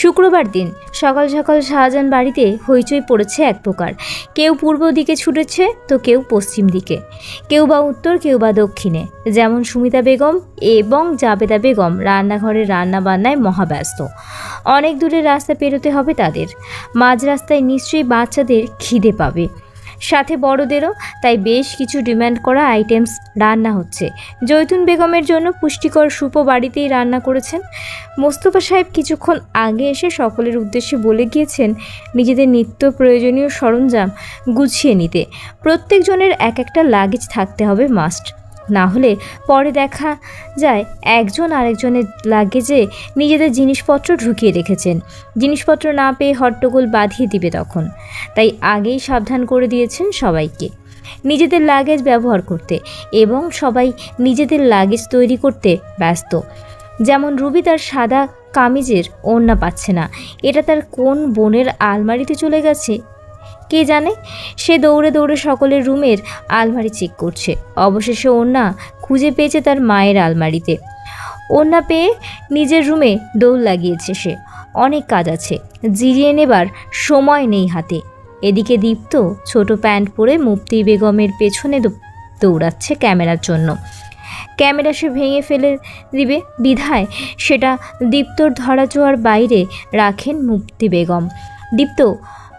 শুক্রবার দিন সকাল সকাল শাহজাহান বাড়িতে হইচই পড়েছে এক প্রকার। কেউ পূর্ব দিকে ছুটেছে, তো কেউ পশ্চিম দিকে। কেউ বা উত্তর, কেউ বা দক্ষিণে। যেমন সুমিতা বেগম এবং জাবেদা বেগম রান্নাঘরে রান্না বান্নায় মহাব্যস্ত। অনেক দূরের রাস্তা পেরোতে হবে তাদের। মাঝ রাস্তায় নিশ্চয়ই বাচ্চাদের খিদে পাবে। সাথে বড়দেরও, তাই বেশ কিছু ডিম্যান্ড করা আইটেমস রান্না হচ্ছে। জৈতুন বেগমের জন্য পুষ্টিকর সুপো বাড়িতেই রান্না করেছেন। মোস্তফা সাহেব কিছুক্ষণ আগে এসে সকলের উদ্দেশ্যে বলে গিয়েছেন, নিজেদের নিত্য প্রয়োজনীয় সরঞ্জাম গুছিয়ে নিতে। প্রত্যেকজনের এক একটা লাগেজ থাকতে হবে মাস্ট। না হলে পরে দেখা যায় একজন আরেকজনের লাগেজে নিজেদের জিনিসপত্র ঢুকিয়ে রেখেছেন। জিনিসপত্র না পেয়ে হট্টগোল বাঁধিয়ে দিবে তখন। তাই আগেই সাবধান করে দিয়েছেন সবাইকে। নিজেদের লাগেজ ব্যবহার করতে এবং সবাই নিজেদের লাগেজ তৈরি করতে ব্যস্ত। যেমন রুবি তার সাদা কামিজের ওড়না পাচ্ছে না। এটা তার কোন বোনের আলমারিতে চলে গেছে? কে জানে? সে দৌড়ে দৌড়ে সকলের রুমের আলমারি চেক করছে। অবশেষে ওড়না খুঁজে পেয়েছে তার মায়ের আলমারিতে। ওড়না পেয়ে নিজের রুমে দৌড় লাগিয়েছে সে। অনেক কাজ আছে। জিরিয়ে নেবার সময় নেই হাতে। এদিকে দীপ্ত ছোট প্যান্ট পরে মুফতি বেগমের পেছনে দৌড়াচ্ছে ক্যামেরার জন্য। ক্যামেরা সে ভেঙে ফেলে দিবে। বিধায় সেটা দীপ্তর ধরাচোয়ার বাইরে রাখেন মুফতি বেগম। দীপ্ত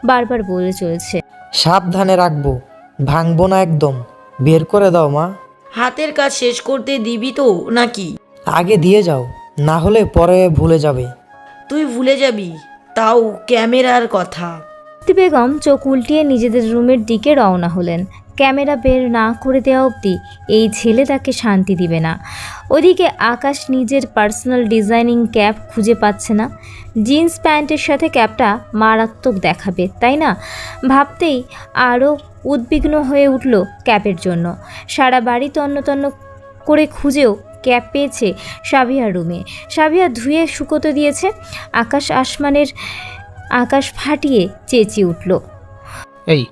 বারবার বলে চলেছে। সাবধানে রাখব ভাঙবো না একদম। বের করে দাও মা। হাতের কাজ শেষ করতে দিবি তো নাকি? আগে দিয়ে যাও না হলে পরে ভুলে যাবে। তুই ভুলে যাবি তাও ক্যামেরার কথা। বেগম চোখ উল্টিয়ে নিজেদের রুমের দিকে রওনা হলেন। ক্যামেরা বের না করে দেওয়া অবধি এই ছেলে তাকে শান্তি দিবে না। ওদিকে আকাশ নিজের পার্সোনাল ডিজাইনিং ক্যাপ খুঁজে পাচ্ছে না। জিন্স প্যান্টের সাথে ক্যাপটা মারাত্মক দেখাবে, তাই না? ভাবতেই আরও উদ্বিগ্ন হয়ে উঠল ক্যাপের জন্য। সারা বাড়ি তন্ন তন্ন করে খুঁজেও ক্যাপ পেয়েছে সাবিয়া রুমে। সাবিয়া ধুয়ে শুকোতে দিয়েছে, আকাশ আসমানের আকাশ ফাটিয়ে চেঁচিয়ে উঠল। এই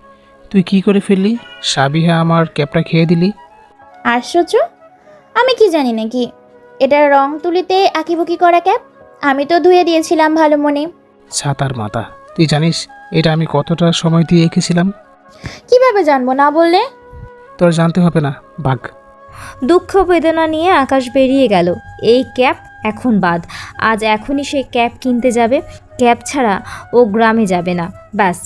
তুই কি করে ফেললি? সাবিহা আমার ক্যাপটা খেয়ে দিলি। আশ্চর্য আমি কি জানি নাকি? এটা রং তুলিতে আঁকিবুকি করা ক্যাপ? আমি তো ধুয়ে দিয়েছিলাম ভালো মনে। ছাতার মাথা। তুই জানিস এটা আমি কতটা সময় দিয়ে এঁকেছিলাম? কীভাবে জানব না বললে? তোর জানতে হবে না বাঘ। দুঃখ বেদনা নিয়ে আকাশ বেরিয়ে গেল। এই ক্যাপ এখন বাদ। আজ এখনই সে ক্যাপ কিনতে যাবে। ক্যাপ ছাড়া ও গ্রামে যাবে না। ব্যাস।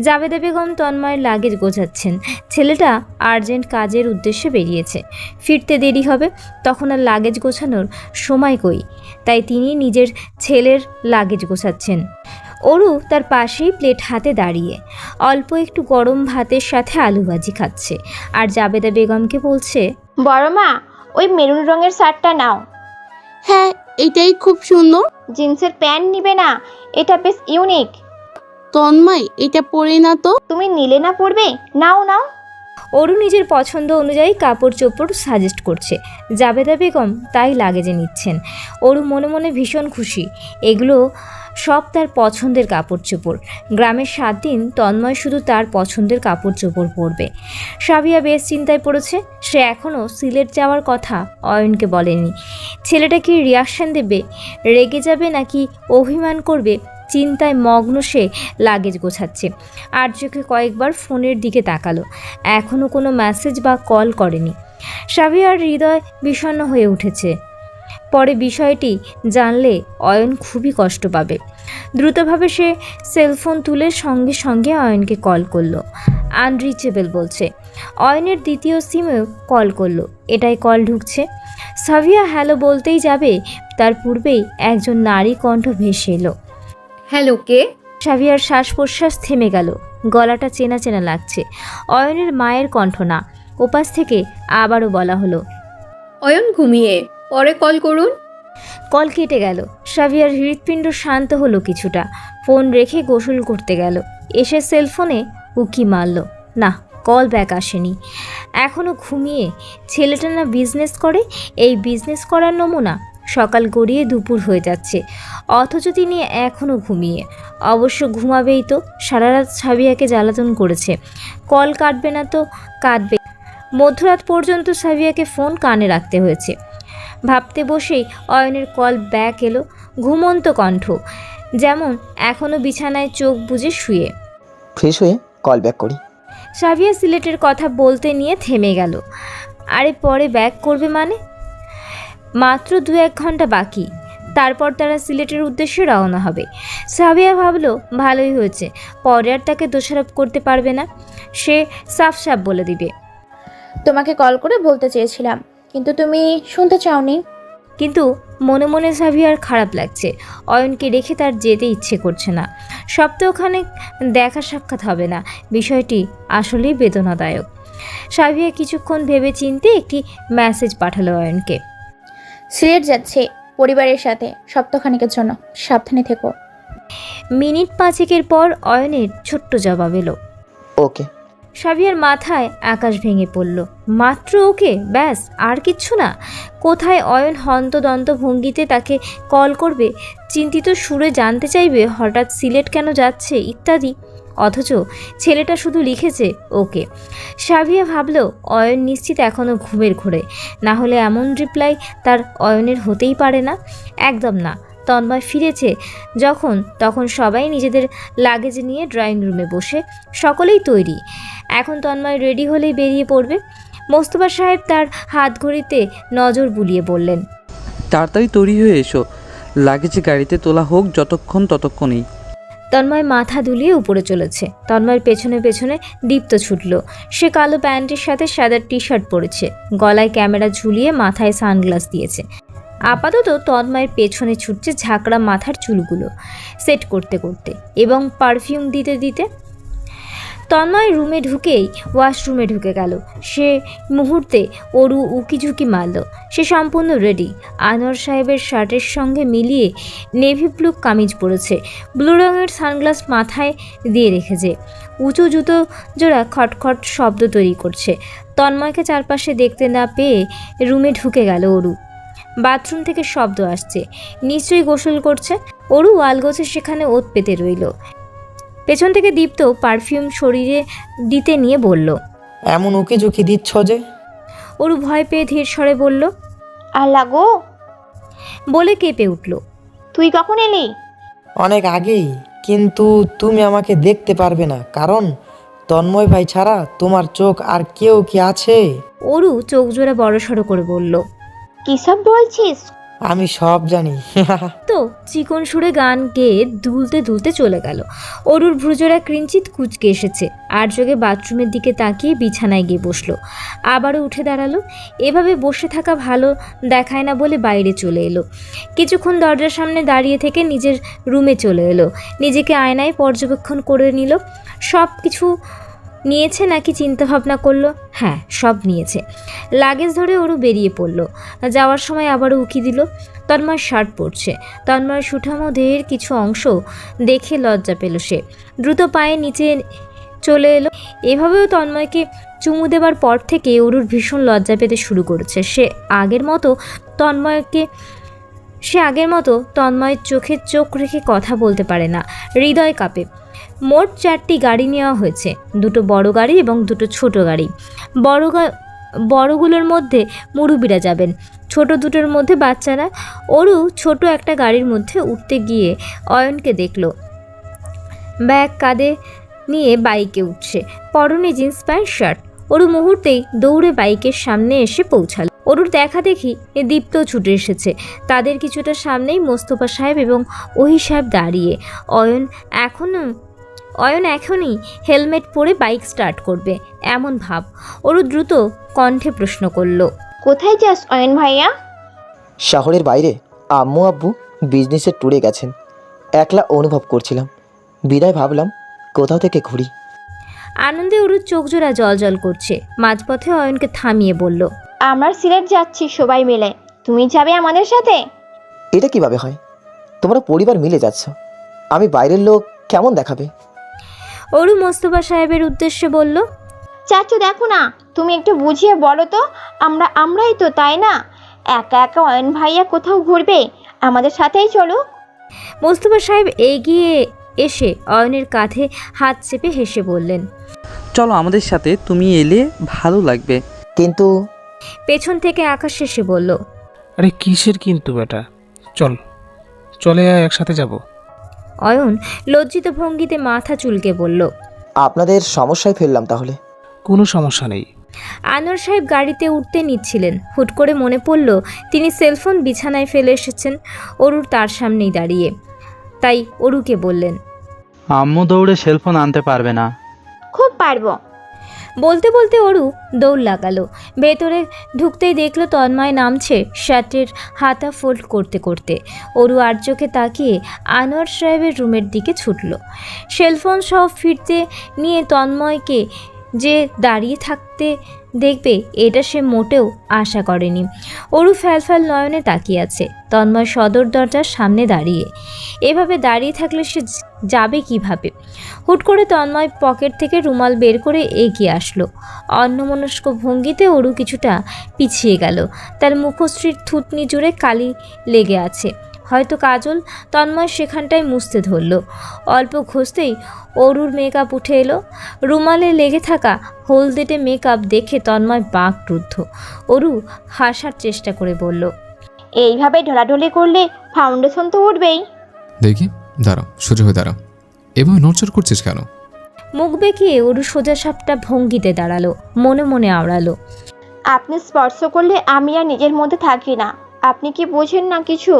জাবেদা বেগম তন্ময়ের লাগেজ গোছাচ্ছেন। ছেলেটা আর্জেন্ট কাজের উদ্দেশ্যে বেরিয়েছে। ফিরতে দেরি হবে তখন আর লাগেজ গোছানোর সময় কই? তাই তিনি নিজের ছেলের লাগেজ গোছাচ্ছেন। অরু তার পাশেই প্লেট হাতে দাঁড়িয়ে অল্প একটু গরম ভাতের সাথে আলু ভাজি খাচ্ছে। আর জাবেদা বেগমকে বলছে বড় মা ওই মেরুন রঙের শার্টটা নাও। হ্যাঁ এটাই খুব সুন্দর। জিন্সের প্যান্ট নিবে না এটা বেশ ইউনিক তন্ময় এটা পরে না তো? তুমি নিলে না পড়বে নাও নাও। অরু নিজের পছন্দ অনুযায়ী কাপড় চোপড় সাজেস্ট করছে। জাবেদা বেগম তাই লাগেজে নিচ্ছেন। অরু মনে মনে ভীষণ খুশি। এগুলো সব তার পছন্দের কাপড় চোপড়। গ্রামের সাত দিন তন্ময় শুধু তার পছন্দের কাপড় চোপড় পরবে। সাবিয়া বেশ চিন্তায় পড়েছে। সে এখনও সিলেট যাওয়ার কথা অয়নকে বলেনি। ছেলেটা কি রিয়াকশন দেবে? রেগে যাবে নাকি অভিমান করবে? চিন্তায় মগ্ন সে লাগেজ গোছাচ্ছে। আর্যকে কয়েকবার ফোনের দিকে তাকালো। এখনও কোনো মেসেজ বা কল করেনি। সাবিয়ার হৃদয় বিষণ্ণ হয়ে উঠেছে। পরে বিষয়টি জানলে অয়ন খুবই কষ্ট পাবে। দ্রুতভাবে সে সেলফোন তুলে সঙ্গে সঙ্গে অয়নকে কল করল। আনরিচেবল বলছে। অয়নের দ্বিতীয় সিমেও কল করল। এটাই কল ঢুকছে। সাভিয়া হ্যালো বলতেই যাবে তার পূর্বেই একজন নারী কণ্ঠ ভেসে এলো। হ্যালো কে? সাভিয়ার শ্বাস প্রশ্বাস থেমে গেল। গলাটা চেনা চেনা লাগছে। অয়নের মায়ের কণ্ঠ না। ওপাশ থেকে আবারও বলা হলো অয়ন ঘুমিয়ে। পরে কল করুন। কল কেটে গেল। সাভিয়ার হৃৎপিণ্ড শান্ত হলো কিছুটা। ফোন রেখে গোসল করতে গেল। এসে সেলফোনে উকি মারল। না, কল ব্যাক আসেনি। এখনও ঘুমিয়ে ছেলেটা না বিজনেস করে? এই বিজনেস করার নমুনা সকাল গড়িয়ে দুপুর হয়ে যাচ্ছে। অথচ তিনি এখনও ঘুমিয়ে। অবশ্য ঘুমাবেই তো। সারা রাত সাবিয়াকে জ্বালাতন করেছে। কল কাটবে না তো কাটবে। মধ্যরাত পর্যন্ত সাবিয়াকে ফোন কানে রাখতে হয়েছে। ভাবতে বসেই অয়নের কল ব্যাক এলো ঘুমন্ত কণ্ঠ যেমন এখনও বিছানায় চোখ বুজে শুয়ে। ফ্রেশ হয়ে কল ব্যাক করি। সাবিয়া সিলেটের কথা বলতে নিয়ে থেমে গেল। আরে পরে ব্যাক করবে মানে? মাত্র দু এক ঘণ্টা বাকি তারপর তারা সিলেটের উদ্দেশ্যে রওনা হবে। সাবিয়া ভাবলো ভালোই হয়েছে পরে আর তাকে দোষারোপ করতে পারবে না। সে সাফ সাফ বলে দিবে। তোমাকে কল করে বলতে চেয়েছিলাম। কিন্তু তুমি শুনতে চাওনি। কিন্তু মনে মনে সাবিয়ার খারাপ লাগছে। অয়নকে রেখে তার যেতে ইচ্ছে করছে না। সপ্তাহখানেক দেখা সাক্ষাৎ হবে না। বিষয়টি আসলেই বেদনাদায়ক। সাভিয়া কিছুক্ষণ ভেবে চিনতে একটি মেসেজ পাঠালো অয়নকে। সিলেট যাচ্ছে পরিবারের সাথে সপ্তাহখানিকের জন্য। সাবধানে থেকো। মিনিট পাঁচেকের পর অয়নের ছোট্ট জবাব এলো। ওকে। সাবিয়ার মাথায় আকাশ ভেঙে পড়ল। মাত্র ওকে? ব্যাস, আর কিচ্ছু না। কোথায় অয়ন হন্তদন্ত ভঙ্গিতে তাকে কল করবে? চিন্তিত সুরে জানতে চাইবে হঠাৎ সিলেট কেন যাচ্ছে ইত্যাদি। অথচ ছেলেটা শুধু লিখেছে ওকে। সাবিয়া ভাবল, অয়ন নিশ্চিত এখনও ঘুমের ঘোরে। না হলে এমন রিপ্লাই তার অয়নের হতেই পারে না? একদম না। তন্ময় ফিরেছে। যখন তখন সবাই নিজেদের লাগেজ নিয়ে ড্রয়িং রুমে বসে সকলেই তৈরি। এখন তন্ময় রেডি হলেই বেরিয়ে পড়বে। মোস্তফা সাহেব তার হাত ঘড়িতে নজর বুলিয়ে বললেন তাড়াতাড়ি তৈরি হয়ে এসো। লাগেজ গাড়িতে তোলা হোক যতক্ষণ ততক্ষণই তন্ময় মাথা দুলিয়ে উপরে চলেছে। তন্ময়ের পেছনে পেছনে দীপ্ত ছুটল। সে কালো প্যান্টের সাথে সাদা টি শার্ট পরেছে। গলায় ক্যামেরা ঝুলিয়ে মাথায় সানগ্লাস দিয়েছে। আপাতত তন্ময়ের পেছনে ছুটছে ঝাঁকড়া মাথার চুলগুলো সেট করতে করতে এবং পারফিউম দিতে দিতে। তন্ময় রুমে ঢুকেই ওয়াশরুমে ঢুকে গেল। সে মুহূর্তে অরু উকিঝুঁকি মারল। সে সম্পূর্ণ রেডি। আনোয়ার সাহেবের শার্টের সঙ্গে মিলিয়ে নেভি ব্লু কামিজ পরেছে। ব্লু রঙের সানগ্লাস মাথায় দিয়ে রেখেছে। উঁচু জুতো জোড়া খটখট শব্দ তৈরি করছে। তন্ময়কে চারপাশে দেখতে না পেয়ে রুমে ঢুকে গেল অরু। বাথরুম থেকে শব্দ আসছে। নিশ্চয়ই গোসল করছে। অরু ওয়ালগোছে সেখানে ওত পেতে রইল। পেছন থেকে দীপ্ত পারফিউম শরীরে দিতে নিয়ে বলল এমন উকি ঝুঁকি দিচ্ছ যে? অরু ভয় পেয়ে ধীর স্বরে বলল আল্লাহ গো! বলে কেঁপে উঠল তুই কখন এলি? অনেক আগেই কিন্তু তুমি আমাকে দেখতে পারবে না কারণ তন্ময় ভাই ছাড়া তোমার চোখ আর কেউ কি আছে? অরু চোখ জোড়া বড়সড় করে বলল কি সব বলছিস? আমি সব জানি। তো চিকন সুরে গান গেয়ে দুলতে দুলতে চলে গেল। অরুর ভ্রুজরা ক্রিঞ্চিত কুচকে এসেছে। আর যোগে বাথরুমের দিকে তাকিয়ে বিছানায় গিয়ে বসল। আবারও উঠে দাঁড়াল। এভাবে বসে থাকা ভালো দেখায় না বলে বাইরে চলে এলো। কিছুক্ষণ দরজার সামনে দাঁড়িয়ে থেকে নিজের রুমে চলে এলো। নিজেকে আয়নায় পর্যবেক্ষণ করে নিল। সব কিছু নিয়েছে নাকি চিন্তা ভাবনা করল? হ্যাঁ সব নিয়েছে। লাগেজ ধরে ওরও বেরিয়ে পড়ল। যাওয়ার সময় আবারও উকি দিল। তন্ময় শার্ট পরছে। তন্ময়ের সুঠামো দেহের কিছু অংশ দেখে লজ্জা পেল সে। দ্রুত পায়ে নিচে চলে এলো। এভাবেও তন্ময়কে চুমু দেবার পর থেকে অরুর ভীষণ লজ্জা পেতে শুরু করেছে। সে আগের মতো তন্ময়কে, সে আগের মতো তন্ময়ের চোখে চোখ রেখে কথা বলতে পারে না। হৃদয় কাঁপে। মোট চারটি গাড়ি নেওয়া হয়েছে। দুটো বড় গাড়ি এবং দুটো ছোট গাড়ি। বড় বড়গুলোর মধ্যে মুরুবিরা যাবেন। ছোট দুটোর মধ্যে বাচ্চারা। ওরও ছোট একটা গাড়ির মধ্যে উঠতে গিয়ে অয়নকে দেখল। ব্যাগ কাঁধে নিয়ে বাইকে উঠছে। পরনে জিন্স প্যান্ট, শার্ট। ওরু মুহূর্তেই দৌড়ে বাইকের সামনে এসে পৌঁছালো। ওরুর দেখা দেখি দীপ্ত ছুটে এসেছে। তাদের কিছুটা সামনেই মোস্তফা সাহেব এবং ওহি সাহেব দাঁড়িয়ে। অয়ন এখনও অয়ন এখনই হেলমেট পরে বাইক স্টার্ট করবে এমন ভাব। অরু দ্রুত কণ্ঠে প্রশ্ন করল কোথায় যাস অয়ন ভাইয়া? শহরের বাইরে আম্মু আব্বু বিজনেসের ট্যুরে গেছেন। একলা অনুভব করছিলাম। বিদায় ভাবলাম কোথাও থেকে ঘুরি। আনন্দে অরুর চোখ জোড়া জল জল করছে। মাঝপথে অয়নকে থামিয়ে বলল আমরা সিলেট যাচ্ছি সবাই মিলে। তুমি যাবে আমাদের সাথে? এটা কীভাবে হয়? তোমরা পরিবার মিলে যাচ্ছ। আমি বাইরের লোক কেমন দেখাবে? অরু মোস্তফা সাহেবের উদ্দেশ্যে বলল চাচু দেখো না তুমি একটু বুঝিয়ে বলো তো আমরা আমরাই তো তাই না? একা একা অয়ন ভাইয়া কোথাও ঘুরবে? আমাদের সাথেই চলো। মোস্তফা সাহেব এগিয়ে এসে অয়নের কাঁধে হাত চেপে হেসে বললেন চলো আমাদের সাথে তুমি এলে ভালো লাগবে। কিন্তু পেছন থেকে আকাশ এসে বলল আরে কিসের কিন্তু বেটা? চল চলে আয় একসাথে যাব। অয়ন লজ্জিত ভঙ্গিতে মাথা চুলকে বলল আপনাদের সমস্যায় ফেললাম তাহলে। কোনো সমস্যা নেই। আনোয়ার সাহেব গাড়িতে উঠতে নিচ্ছিলেন। হুট করে মনে পড়ল তিনি সেলফোন বিছানায় ফেলে এসেছেন অরুর তার সামনেই দাঁড়িয়ে। তাই অরুকে বললেন আম্মু দৌড়ে সেলফোন আনতে পারবে না। খুব পারব। বলতে বলতে অরু দৌড় লাগালো। ভেতরে ঢুকতেই দেখল তন্ময় নামছে শার্টের হাতা ফোল্ড করতে করতে। অরু আর্যকে তাকিয়ে আনোয়ার সাহেবের রুমের দিকে ছুটল। সেলফোন সব ফিরতে নিয়ে তন্ময়কে যে দাঁড়িয়ে থাকতে দেখবে এটা সে মোটেও আশা করেনি। অরু ফ্যালফ্যাল নয়নে তাকিয়ে আছে। তন্ময় সদর দরজার সামনে দাঁড়িয়ে। এভাবে দাঁড়িয়ে থাকলে সে যাবে কীভাবে? হুট করে তন্ময় পকেট থেকে রুমাল বের করে এগিয়ে আসলো। অন্যমনস্ক ভঙ্গিতে অরু কিছুটা পিছিয়ে গেল। তার মুখশ্রীর থুতনি জুড়ে কালি লেগে আছে। হয়তো কাজল তন্ময় সেখানটায় মুছতে ধরল। অল্প ঘষতেই অরুর মেকআপ উঠে এলো। রুমালে লেগে থাকা হলদেটে মেকআপ দেখে তন্ময় বাঁক রুদ্ধ অরু হাসার চেষ্টা করে বলল এইভাবে ঢলাঢলি করলে ফাউন্ডেশন তো উঠবেই। দেখি দাঁড়াও সোজা হয়ে দাঁড়াও। এভাবে নড়চড় করছিস কেন? মুখ বেঁকিয়ে অরু সোজা সাপটা ভঙ্গিতে দাঁড়াল মনে মনে আওড়ালো। আপনি স্পর্শ করলে আমি আর নিজের মধ্যে থাকি না। আপনি কি বোঝেন না কিছু?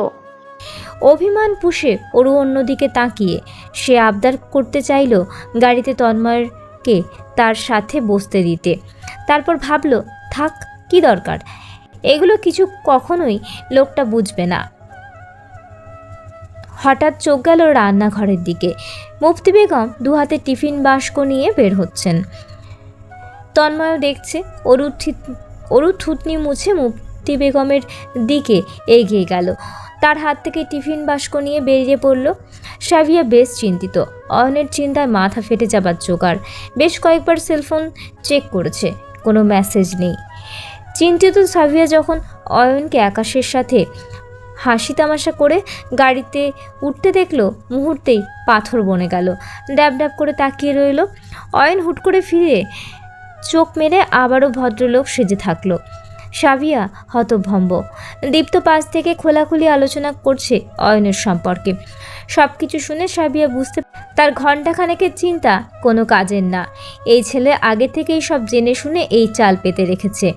অভিমান পুষে অরু অন্যদিকে তাকিয়ে। সে আবদার করতে চাইল গাড়িতে তন্ময়কে তার সাথে বসতে দিতে। তারপর ভাবলো, থাক, কি দরকার? এগুলো কিছু কখনোই লোকটা বুঝবে না। হঠাৎ চোখ গেল রান্নাঘরের দিকে। মুফতি বেগম দু হাতে টিফিন বাস্ক নিয়ে বের হচ্ছেন। তন্ময় দেখছে অরু অরু থুতনি মুছে মুফতি বেগমের দিকে এগিয়ে গেল। তার হাত থেকে টিফিন বাস্ক নিয়ে বেরিয়ে পড়ল। সাভিয়া বেশ চিন্তিত। অয়নের চিন্তায় মাথা ফেটে যাবার জোগাড়। বেশ কয়েকবার সেলফোন চেক করেছে। কোনো মেসেজ নেই। চিন্তিত সাভিয়া যখন অয়নকে আকাশের সাথে হাসি তামাশা করে গাড়িতে উঠতে দেখল, মুহূর্তেই পাথর বনে গেল। ড্যাব ড্যাব করে তাকিয়ে রইল। অয়ন হুট করে ফিরে চোখ মেরে আবারও ভদ্রলোক সেজে থাকল। সাভিয়া হতভম্ব। দীপ্ত পাশ থেকে খোলাখুলি আলোচনা করছে অয়নের সম্পর্কে। সব কিছু শুনে সাবিয়া বুঝতে তার ঘণ্টাখানেকের চিন্তা কোনো কাজের না। এই ছেলে আগে থেকেই সব জেনে শুনে এই চাল পেতে রেখেছে।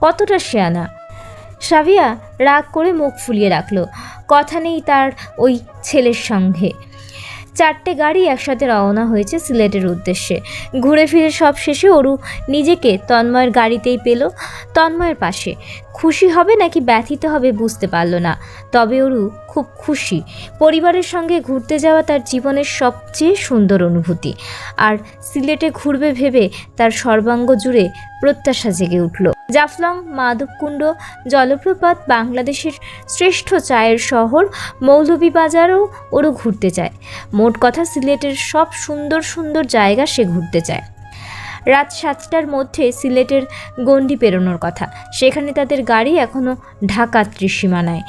কতটা শেয়ানা। সাবিয়া রাগ করে মুখ ফুলিয়ে রাখল। কথা নেই তার ওই ছেলের সঙ্গে। চারটে গাড়ি একসাথে রওনা হয়েছে সিলেটের উদ্দেশ্যে। ঘুরে ফিরে সব শেষে অরু নিজেকে তন্ময়ের গাড়িতেই পেল, তন্ময়ের পাশে। খুশি হবে নাকি ব্যথিত হবে বুঝতে পারল না। তবে অরু খুব খুশি। পরিবারের সঙ্গে ঘুরতে যাওয়া তার জীবনের সবচেয়ে সুন্দর অনুভূতি। আর সিলেটে ঘুরবে ভেবে তার সর্বাঙ্গ জুড়ে প্রত্যাশা জেগে উঠল। জাফলং, মাধবকুণ্ড, জলপ্রপাত বাংলাদেশের শ্রেষ্ঠ চায়ের শহর মৌলভীবাজারও ওরও ঘুরতে চায়। মোট কথা সিলেটের সব সুন্দর সুন্দর জায়গা সে ঘুরতে চায়। রাত সাতটার মধ্যে সিলেটের গণ্ডি পেরোনোর কথা। সেখানে তাদের গাড়ি এখনও ঢাকা ত্রিসীমানায়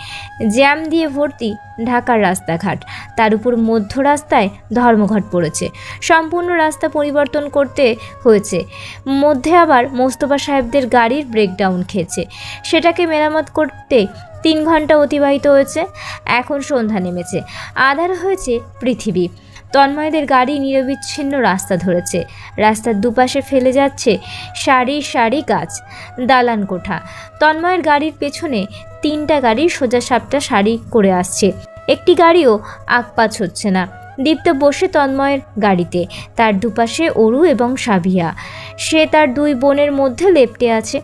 জ্যাম দিয়ে ভর্তি ঢাকার রাস্তাঘাট। তার উপর মধ্য রাস্তায় ধর্মঘট পড়েছে। সম্পূর্ণ রাস্তা পরিবর্তন করতে হয়েছে। মধ্যে আবার মোস্তফা সাহেবদের গাড়ির ব্রেকডাউন খেয়েছে। সেটাকে মেরামত করতে তিন ঘণ্টা অতিবাহিত হয়েছে। এখন সন্ধ্যা নেমেছে। আধার হয়েছে পৃথিবী। তন্ময়দের গাড়ি নিরবিচ্ছিন্ন রাস্তা ধরেছে। রাস্তার দুপাশে ফেলে যাচ্ছে সারি সারি গাছ, দালান কোঠা। তন্ময়ের গাড়ির পেছনে তিনটা গাড়ি সোজা সাপটা সারি করে আসছে। একটি গাড়িও আকপাচ হচ্ছে না। দীপ্ত বসে তন্ময়ের গাড়িতে। তার দুপাশে অরু এবং সাবিয়া। সে তার দুই বোনের মধ্যে লেপটে আছে।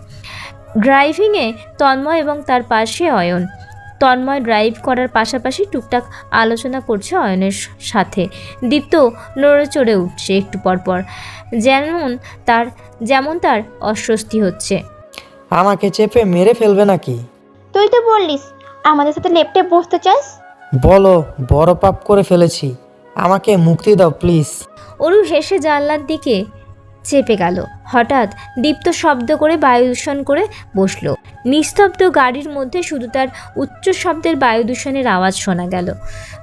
ড্রাইভিংয়ে তন্ময় এবং তার পাশে অয়ন। তন্ময় ড্রাইভ করার পাশাপাশি টুকটাক আলোচনা করছে অয়নের সাথে। দীপ্ত নড়ে চড়ে উঠছে একটু পরপর যেমন তার যেমন তার অস্বস্তি হচ্ছে। আমাকে চেপে মেরে ফেলবে নাকি? তুই তো বললিস আমাদের সাথে লেপটে বসতে চাস? বলো বড় পাপ করে ফেলেছি। আমাকে মুক্তি দাও প্লিজ। অরু হেসে জানলার দিকে চেপে গেল। হঠাৎ দীপ্ত শব্দ করে বায়ু দূষণ করে বসল। নিস্তব্ধ গাড়ির মধ্যে শুধু তার উচ্চ শব্দের বায়ু দূষণের আওয়াজ শোনা গেল।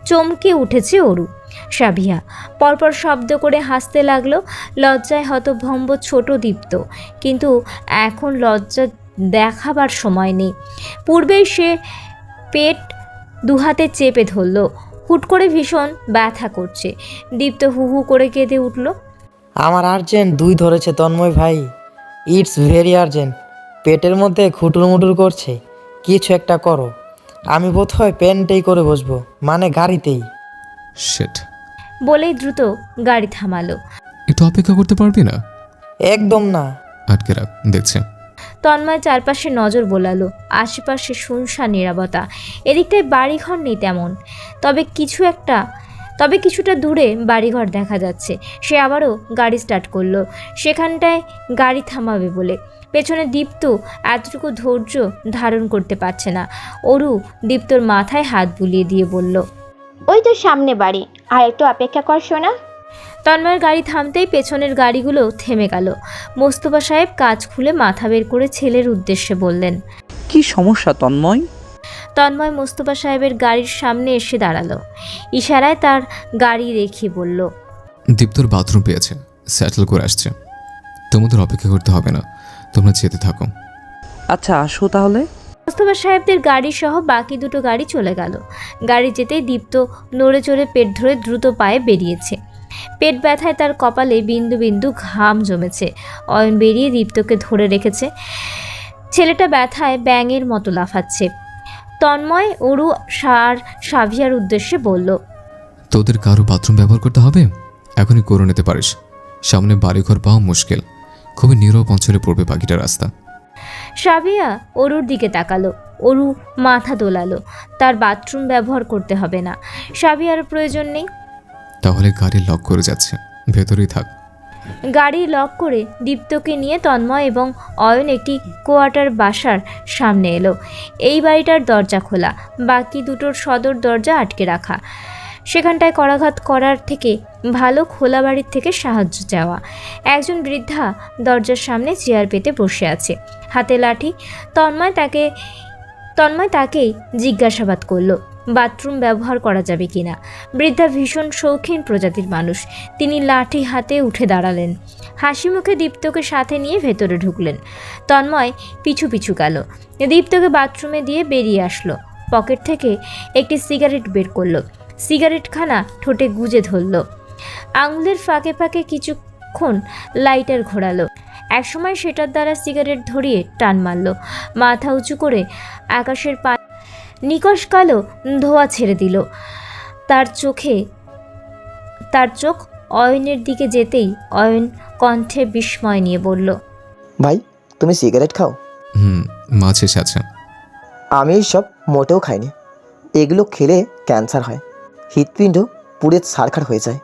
চমকে উঠেছে অরু। সাবিয়া পরপর শব্দ করে হাসতে লাগল, লজ্জায় হতভম্ব ছোট দীপ্ত। কিন্তু এখন লজ্জা দেখাবার সময় নেই। পূর্বেই সে পেট দুহাতে চেপে ধরল। হুট করে ভীষণ ব্যথা করছে। দীপ্ত হু হু করে কেঁদে উঠল। আমার আর্জেন্ট দুই ধরেছে তন্ময় ভাই। ইটস ভেরি আর্জেন্ট পেটের মধ্যে খুটুর মুটুর করছে। কিছু একটা করো। আমি বোধ হয় পেনটেই করে বসবো মানে গাড়িতেই। শেট বলেই দ্রুত গাড়ি থামালো। একটু অপেক্ষা করতে পারবি না? একদম না। আটকে রাখ দেখছে। তন্ময় চারপাশে নজর বোলালো আশেপাশে শুনশান নিরাপত্তা। এদিকটায় বাড়িঘর নেই তেমন। তবে কিছু একটা তবে কিছুটা দূরে বাড়িঘর দেখা যাচ্ছে। সে আবারও গাড়ি স্টার্ট করল। সেখানটায় গাড়ি থামাবে বলে। পেছনে দীপ্ত এতটুকু ধৈর্য ধারণ করতে পারছে না। অরু দীপ্তর মাথায় হাত বুলিয়ে দিয়ে বলল ওই তো সামনে বাড়ি। আর একটু অপেক্ষা কর শোনা তন্ময়ের গাড়ি থামতেই পেছনের গাড়িগুলো থেমে গেল। মোস্তফা সাহেব কাজ খুলে মাথা বের করে ছেলের উদ্দেশ্যে বললেন কি সমস্যা তন্ময়? তন্ময় মোস্তফা সাহেবের গাড়ির সামনে এসে দাঁড়াল। ইশারায় তার গাড়ি রেখে বলল দীপ্তর বাথরুম পেয়েছে সেটেল করে আসছে। তোমাদের অপেক্ষা করতে হবে না তোমরা যেতে থাকো। আচ্ছা আসো তাহলে। মোস্তফা সাহেবদের গাড়ি সহ বাকি দুটো গাড়ি চলে গেল। গাড়ি যেতেই দীপ্ত নড়ে চড়ে পেট ধরে দ্রুত পায়ে বেরিয়েছে। পেট ব্যথায় তার কপালে বিন্দু বিন্দু ঘাম জমেছে। অয়ন বেরিয়ে দীপ্তকে ধরে রেখেছে। ছেলেটা ব্যথায় ব্যাঙের মতো লাফাচ্ছে। তন্ময় অরু সার সাভিয়ার উদ্দেশ্যে বলল তোদের কারও বাথরুম ব্যবহার করতে হবে? এখনই করে নিতে পারিস। সামনে বাড়িঘর পাওয়া মুশকিল। খুবই নীরব অঞ্চলে পড়বে বাকিটা রাস্তা। সাবিয়া অরুর দিকে তাকালো। অরু মাথা দোলালো। তার বাথরুম ব্যবহার করতে হবে না। সাবিয়ার প্রয়োজন নেই। তাহলে গাড়ি লক করে যাচ্ছে। ভেতরেই থাক। গাড়ি লক করে দীপ্তকে নিয়ে তন্ময় এবং অয়ন একটি কোয়ার্টার বাসার সামনে এলো। এই বাড়িটার দরজা খোলা, বাকি দুটোর সদর দরজা আটকে রাখা। সেখানটায় করাঘাত করার থেকে ভালো খোলা বাড়ির থেকে সাহায্য চাওয়া। একজন বৃদ্ধা দরজার সামনে চেয়ার পেতে বসে আছে। হাতে লাঠি, তন্ময় তাকে তন্ময় তাকেই জিজ্ঞাসাবাদ করল, বাথরুম ব্যবহার করা যাবে কিনা। বৃদ্ধা ভীষণ শৌখিন প্রজাতির মানুষ। তিনি লাঠি হাতে উঠে দাঁড়ালেন। হাসি মুখে দীপ্তকে সাথে নিয়ে ভেতরে ঢুকলেন। তন্ময় পিছু পিছু গেল। দীপ্তকে বাথরুমে দিয়ে বেরিয়ে আসলো। পকেট থেকে একটি সিগারেট বের করল। সিগারেটখানা ঠোঁটে গুজে ধরলো। আঙুলের ফাঁকে ফাঁকে কিছুক্ষণ লাইটার ঘোরালো। একসময় সেটার দ্বারা সিগারেট ধরিয়ে টান মারল। মাথা উঁচু করে আকাশের পা নিকশ কালো ধোয়া ছেড়ে দিল। তার চোখে তার চোখ অয়নের দিকে যেতেই অয়ন কণ্ঠে বিস্ময় নিয়ে বলল ভাই তুমি সিগারেট খাও? হুম মাছ এসে আমি সব মোটেও খাইনি। এগুলো খেলে ক্যান্সার হয়। হৃৎপিণ্ড পুড়ে সারখার হয়ে যায়।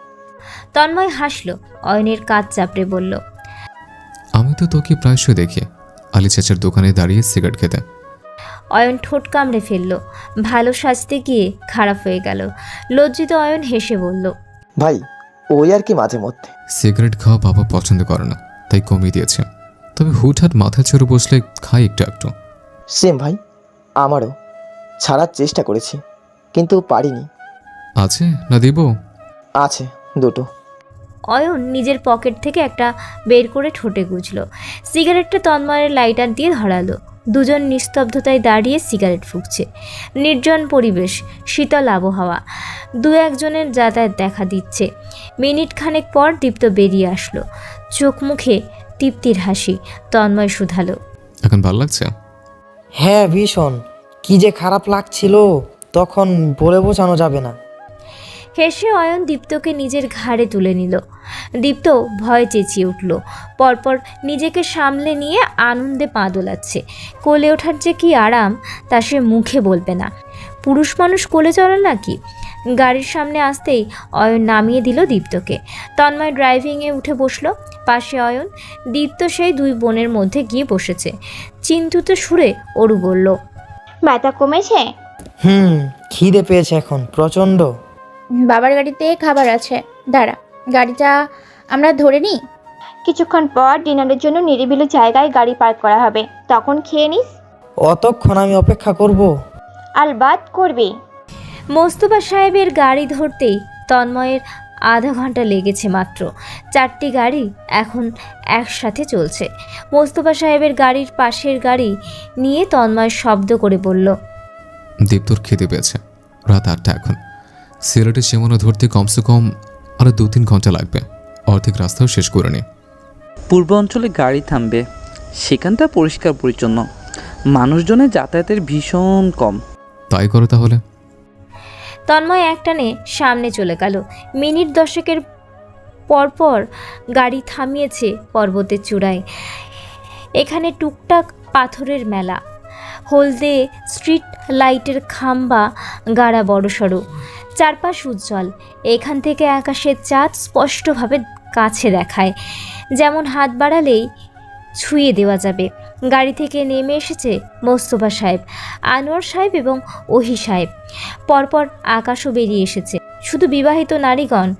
তন্ময় হাসল। অয়নের কাজ চাপড়ে বলল আমি তো তোকে প্রায়শই দেখি। আলি চাচার দোকানে দাঁড়িয়ে সিগারেট খেতে। অয়ন ঠোঁট কামড়ে ফেলল। ভালো সাজতে গিয়ে খারাপ হয়ে গেল। লজ্জিত অয়ন হেসে বলল ভাই ওই আর কি মাঝে মধ্যে। সিগারেট খাওয়া বাবা পছন্দ করে না তাই কমিয়ে দিয়েছে। তবে হুটহাট মাথা চড়ে বসলে খাই একটু একটু। সেম ভাই আমারও। ছাড়ার চেষ্টা করেছি কিন্তু পারিনি। আছে না দিব? আছে দুটো। অয়ন নিজের পকেট থেকে একটা বের করে ঠোঁটে গুজল। সিগারেটটা তন্ময়ের লাইটার দিয়ে ধরালো। দুজন নিস্তব্ধতায় দাঁড়িয়ে সিগারেট ফুঁকছে। নির্জন পরিবেশ শীতল আবহাওয়া। দু একজনের যাতায়াত দেখা দিচ্ছে। মিনিট খানেক পর দীপ্ত বেরিয়ে আসলো। চোখ মুখে তৃপ্তির হাসি তন্ময় শুধালো। এখন ভালো লাগছে? হ্যাঁ ভীষণ। কি যে খারাপ লাগছিল তখন বলে বোঝানো যাবে না। হেসে অয়ন দীপ্তকে নিজের ঘাড়ে তুলে নিল। দীপ্ত ভয় চেঁচিয়ে উঠল। পরপর নিজেকে সামলে নিয়ে আনন্দে পা দোলাচ্ছে। কোলে ওঠার যে কি আরাম তা সে মুখে বলবে না। পুরুষ মানুষ কোলে চলে নাকি গাড়ির সামনে আসতেই অয়ন নামিয়ে দিল দীপ্তকে। তন্ময় ড্রাইভিংয়ে উঠে বসল। পাশে অয়ন দীপ্ত সেই দুই বোনের মধ্যে গিয়ে বসেছে। চিন্তিত সুরে অরু বলল ব্যথা কমেছে? হুম খিদে পেয়েছে এখন প্রচণ্ড। বাবার গাড়িতে খাবার আছে। দাঁড়া গাড়িটা আমরা ধরে নিই? কিছুক্ষণ পর ডিনারের জন্য নিরিবিলি জায়গায় গাড়ি পার্ক করা হবে। তখন খেয়ে নিস। অতক্ষণ আমি অপেক্ষা করব। আলবাত করবি। মোস্তফা সাহেবের গাড়ি ধরতেই তন্ময়ের আধা ঘণ্টা লেগেছে মাত্র। চারটি গাড়ি এখন একসাথে চলছে। মোস্তফা সাহেবের গাড়ির পাশের গাড়ি নিয়ে তন্ময় শব্দ করে বলল দীপ্তর খেতে পেয়েছে। রাত আটটা এখন। সিলেটের সীমানা ধরতে কমসে কম আরও দু তিন ঘণ্টা লাগবে। অর্ধেক রাস্তাও শেষ করে নি। পূর্ব অঞ্চলে গাড়ি থামবে। সেখানটা পরিষ্কার পরিচ্ছন্ন। মানুষজনের যাতায়াতের ভীষণ কম। তাই করো তাহলে। তন্ময় একটানে সামনে চলে গেল। মিনিট দশেকের পরপর গাড়ি থামিয়েছে পর্বতের চূড়ায়। এখানে টুকটাক পাথরের মেলা। হলদে স্ট্রিট লাইটের খাম্বা গাড়া বড়সড়। চারপাশ উজ্জ্বল। এখান থেকে আকাশের চাঁদ স্পষ্টভাবে কাছে দেখায়। যেমন হাত বাড়ালেই ছুঁয়ে দেওয়া যাবে। গাড়ি থেকে নেমে এসেছে মোস্তফা সাহেব, আনোয়ার সাহেব এবং ওহি সাহেব। পরপর আকাশও বেরিয়ে এসেছে। শুধু বিবাহিত নারীগণ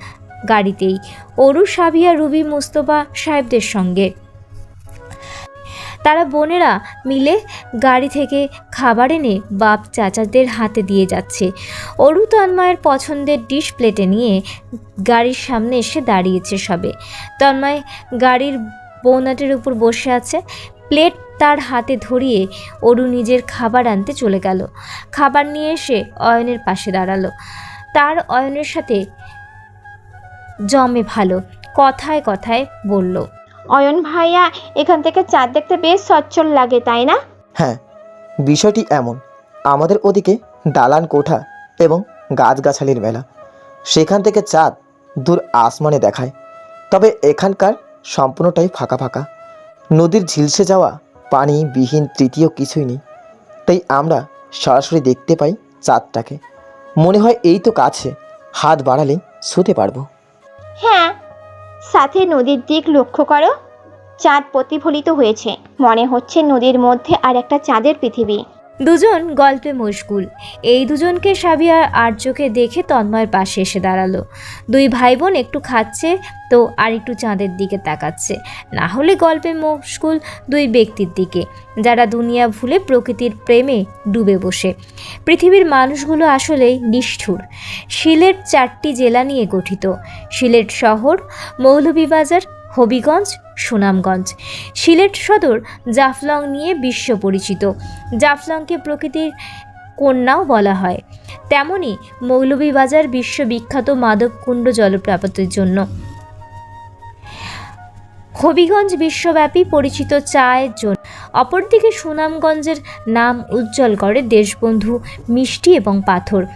গাড়িতেই, অরু, সাবিয়া, রুবি, মুস্তফা সাহেবদের সঙ্গে। তারা বোনেরা মিলে গাড়ি থেকে খাবার এনে বাপ চাচাদের হাতে দিয়ে যাচ্ছে। অরু তন্ময়ের পছন্দের ডিশ প্লেটে নিয়ে গাড়ির সামনে এসে দাঁড়িয়েছে সবে। তন্ময় গাড়ির বৌনাটের উপর বসে আছে। প্লেট তার হাতে ধরিয়ে অরু নিজের খাবার আনতে চলে গেল। খাবার নিয়ে এসে অয়নের পাশে দাঁড়াল। তার অয়নের সাথে জমে ভালো, কথায় কথায় বলল অয়ন ভাইয়া এখান থেকে চাঁদ দেখতে বেশ সচ্ছল লাগে তাই না? হ্যাঁ বিষয়টি এমন। আমাদের ওদিকে দালান কোঠা এবং গাছগাছালির মেলা। সেখান থেকে চাঁদ দূর আসমানে দেখায়। তবে এখানকার সম্পূর্ণটাই ফাঁকা ফাঁকা। নদীর ঝিলসে যাওয়া পানি বিহীন তৃতীয় কিছুই নেই। তাই আমরা সরাসরি দেখতে পাই চাঁদটাকে। মনে হয় এই তো কাছে। হাত বাড়ালেই শুতে পারব। হ্যাঁ সাথে নদীর দিক লক্ষ্য করো। চাঁদ প্রতিফলিত হয়েছে। মনে হচ্ছে নদীর মধ্যে আর একটা চাঁদের পৃথিবী। দুজন গল্পে মশগুল। এই দুজনকে সাবিয়া আর্যকে দেখে তন্ময়ের পাশে এসে দাঁড়াল। দুই ভাই বোন একটু খাচ্ছে তো আর একটু চাঁদের দিকে তাকাচ্ছে। না হলে গল্পে মশগুল দুই ব্যক্তির দিকে, যারা দুনিয়া ভুলে প্রকৃতির প্রেমে ডুবে বসে। পৃথিবীর মানুষগুলো আসলেই নিষ্ঠুর। সিলেট চারটি জেলা নিয়ে গঠিত। সিলেট শহর, মৌলভীবাজার হবিগঞ্জ, সুনামগঞ্জ। সিলেট সদর জাফলং নিয়ে বিশ্ব পরিচিত। জাফলংকে প্রকৃতির কন্যাও বলা হয়। তেমনি মৌলভীবাজার বিশ্ববিখ্যাত মাধবকুণ্ড জলপ্রপাতের জন্য। হবিগঞ্জ বিশ্বব্যাপী পরিচিত চায়ের জন্য। অপরদিকে সুনামগঞ্জের নাম উজ্জ্বল করে দেশবন্ধু, মিষ্টি এবং পাথর।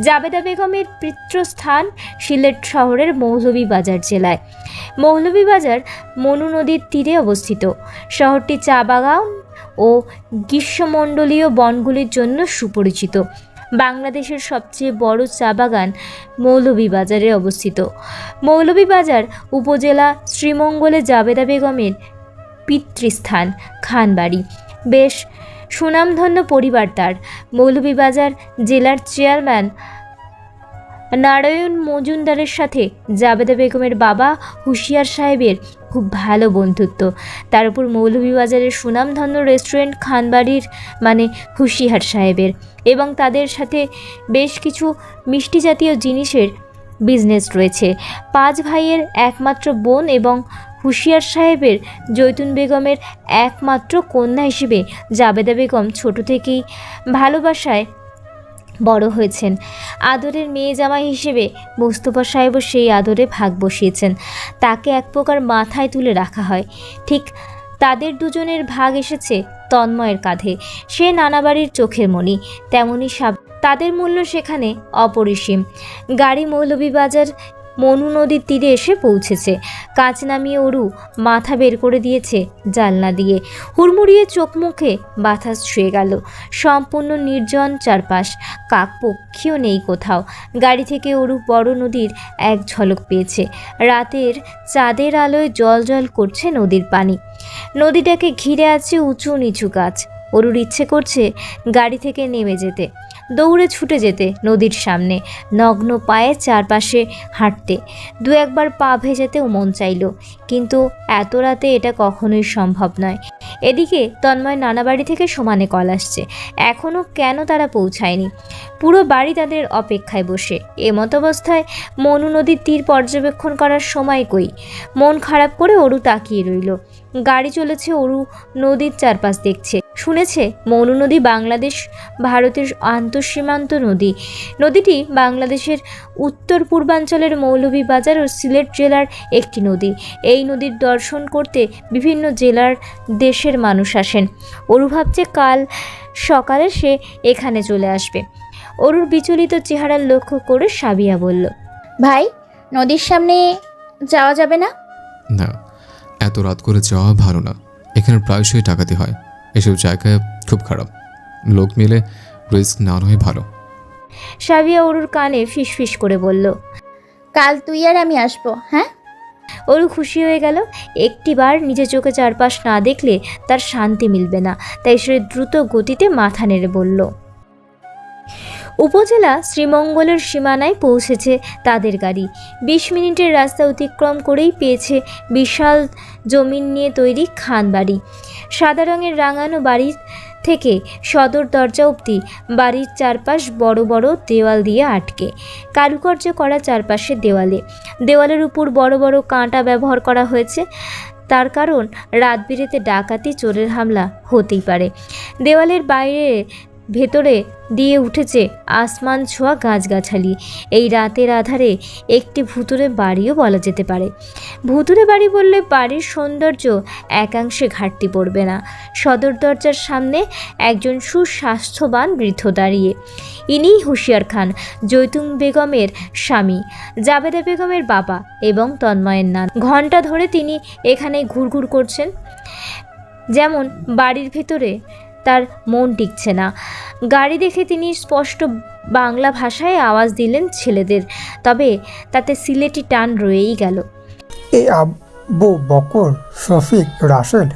জাবেদা বেগমের পিতৃস্থান সিলেট শহরের মৌলভীবাজার জেলায়। মৌলভীবাজার মনু নদীর তীরে অবস্থিত। শহরটি চা বাগান ও গ্রীষ্মমণ্ডলীয় বনগুলির জন্য সুপরিচিত। বাংলাদেশের সবচেয়ে বড় চা বাগান মৌলভীবাজারে অবস্থিত। মৌলভীবাজার উপজেলা শ্রীমঙ্গলে জাবেদা বেগমের পিতৃস্থান খানবাড়ি। বেশ সুনামধন্য পরিবার তার। মৌলভীবাজার জেলার চেয়ারম্যান নারায়ণ মজুমদারের সাথে জাবেদা বেগমের বাবা হুশিয়ার সাহেবের খুব ভালো বন্ধুত্ব। তার উপর মৌলভীবাজারের সুনামধন্য রেস্টুরেন্ট খানবাড়ির মানে হুশিয়ার সাহেবের এবং তাদের সাথে বেশ কিছু মিষ্টি জাতীয় জিনিসের বিজনেস রয়েছে। পাঁচ ভাইয়ের একমাত্র বোন এবং হুশিয়ার সাহেবের জৈতুন বেগমের একমাত্র কন্যা হিসেবে জাবেদা বেগম ছোট থেকেই ভালোবাসায় বড় হয়েছেন। আদরের মেয়ে জামাই হিসেবে মোস্তফা সাহেবও সেই আদরে ভাগ বসিয়েছেন। তাকে এক প্রকার মাথায় তুলে রাখা হয়। ঠিক তাদের দুজনের ভাগ এসেছে তন্ময়ের কাঁধে। সে নানাবাড়ির চোখের মণি তেমনই সাব তাদের মূল্য সেখানে অপরিসীম। গাড়ি মৌলভীবাজার মনু নদীর তীরে এসে পৌঁছেছে। কাঁচ নামিয়ে অরু মাথা বের করে দিয়েছে জালনা দিয়ে। হুড়মুড়িয়ে চোখ মুখে বাতাস ছুঁয়ে গেল। সম্পূর্ণ নির্জন চারপাশ। কাকপক্ষীও নেই কোথাও। গাড়ি থেকে অরু বড় নদীর এক ঝলক পেয়েছে। রাতের চাঁদের আলোয় জল জল করছে নদীর পানি। নদীটাকে ঘিরে আছে উঁচু নিচু গাছ। অরুর ইচ্ছে করছে গাড়ি থেকে নেমে যেতে। দৌড়ে ছুটে যেতে নদীর সামনে, নগ্ন পায়ে চারপাশে হাঁটতে। দু একবার পা ভেজাতেও মন চাইল, কিন্তু এত রাতে এটা কখনোই সম্ভব নয়। এদিকে তন্ময় নানা বাড়ি থেকে সমানে কল আসছে এখনও কেন তারা পৌঁছায়নি? পুরো বাড়ি তাদের অপেক্ষায় বসে। এমতাবস্থায় মনু নদীর তীর পর্যবেক্ষণ করার সময় কই? মন খারাপ করে অরু তাকিয়ে রইল। গাড়ি চলেছে অরু নদীর চারপাশ দেখছে। শুনেছে মৌনু নদী বাংলাদেশ ভারতের আন্তঃসীমান্ত নদী। নদীটি বাংলাদেশের উত্তর পূর্বাঞ্চলের মৌলভীবাজার ও সিলেট জেলার একটি নদী। এই নদীর দর্শন করতে বিভিন্ন জেলার দেশের মানুষ আসেন। অরু ভাবছে কাল সকালে সে এখানে চলে আসবে। অরুর বিচলিত চেহারা লক্ষ্য করে সাবিয়া বলল ভাই নদীর সামনে যাওয়া যাবে না? না। এত রাত করে যাওয়া ভালো না। এখানে প্রায়শই টাকাতে হয়। এসব জায়গায় খুব খারাপ। লোক মিলে রিস্ক না নয় ভালো। সাবিয়া অরুর কানে ফিসফিস করে বলল, কাল তুই আর আমি আসব হ্যাঁ? অরু খুশি হয়ে গেল। একটিবার নিজের চোখে চারপাশ না দেখলে তার শান্তি মিলবে না। তাই সে দ্রুত গতিতে মাথা নেড়ে বলল উপজেলা শ্রীমঙ্গলের সীমানায় পৌঁছেছে তাদের গাড়ি। বিশ মিনিটের রাস্তা অতিক্রম করেই পেয়েছে বিশাল জমিন নিয়ে তৈরি খান বাড়ি। সাদা রঙের রাঙানো বাড়ি থেকে সদর দরজা অবধি বাড়ির চারপাশ বড় বড় দেওয়াল দিয়ে আটকে। কারুকার্য করা চারপাশের দেওয়ালে। দেওয়ালের উপর বড় বড় কাঁটা ব্যবহার করা হয়েছে। তার কারণ রাত বিরেতে ডাকাতি, চোরের হামলা হতেই পারে। দেওয়ালের বাইরে ভেতরে দিয়ে উঠেছে আসমান ছোঁয়া গাছগাছালি। এই রাতের আধারে একটি ভুতুরে বাড়িও বলা যেতে পারে। ভুতুরে বাড়ি বললে বাড়ির সৌন্দর্য একাংশে ঘাটতি পড়বে না। সদর দরজার সামনে একজন সুস্বাস্থ্যবান বৃদ্ধ দাঁড়িয়ে। ইনিই হুঁশিয়ার খান জৈতুন বেগমের স্বামী, জাবেদা বেগমের বাবা এবং তন্ময়ের নান। ঘণ্টা ধরে তিনি এখানে ঘুরঘুর করছেন। যেমন বাড়ির ভেতরে তার মন টিকছে না। গাড়ি দেখে তিনি স্পষ্ট বাংলা ভাষায় আওয়াজ দিলেন ছেলেদের তবে তাতে সিলেটি টান রয়েই গেল। এই আব্বু বকর শফিক রাসেল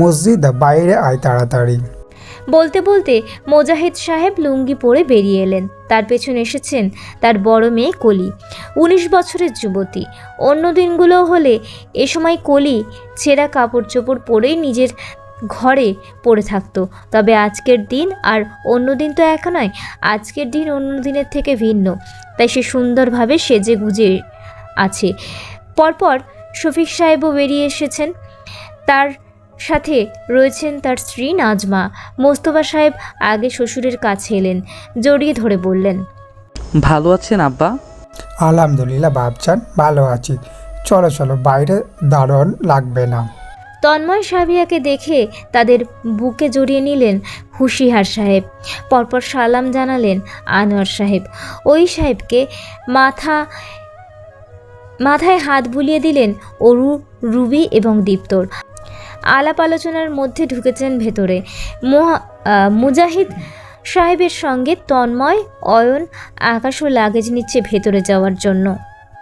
মসজিদ বাইরে আয় তাড়াতাড়ি। বলতে বলতে মোজাহিদ সাহেব লুঙ্গি পরে বেরিয়ে এলেন। তার পেছনে এসেছেন তার বড় মেয়ে কলি উনিশ বছরের যুবতী। অন্য দিনগুলো হলে এ সময় কলি ছেঁড়া কাপড় চোপড় পরেই নিজের ঘরে পড়ে থাকতো। তবে আজকের দিন আর অন্য দিন তো এক নয় আজকের দিন অন্য দিনের থেকে ভিন্ন। তাই সে সুন্দরভাবে সেজে গুজে আছে। পরপর শফিক সাহেবও বেরিয়ে এসেছেন। তার সাথে রয়েছেন তার স্ত্রী নাজমা। মোস্তফা সাহেব আগে শ্বশুরের কাছে এলেন জড়িয়ে ধরে বললেন ভালো আছেন আব্বা? আলহামদুলিল্লাহ বাপচান ভালো আছি। চলো চলো বাইরে দারুণ লাগবে না। তন্ময় সাবিয়াকে দেখে তাদের বুকে জড়িয়ে নিলেন হুশিহার সাহেব। পরপর সালাম জানালেন আনোয়ার সাহেব। ওই সাহেবকে মাথা, মাথায় হাত বুলিয়ে দিলেন অরু, রুবি এবং দীপ্তর। আলাপ আলোচনার মধ্যে ঢুকেছেন ভেতরে। মুজাহিদ সাহেবের সঙ্গে তন্ময়, অয়ন, আকাশ ও লাগেজ নিচ্ছে ভেতরে যাওয়ার জন্য।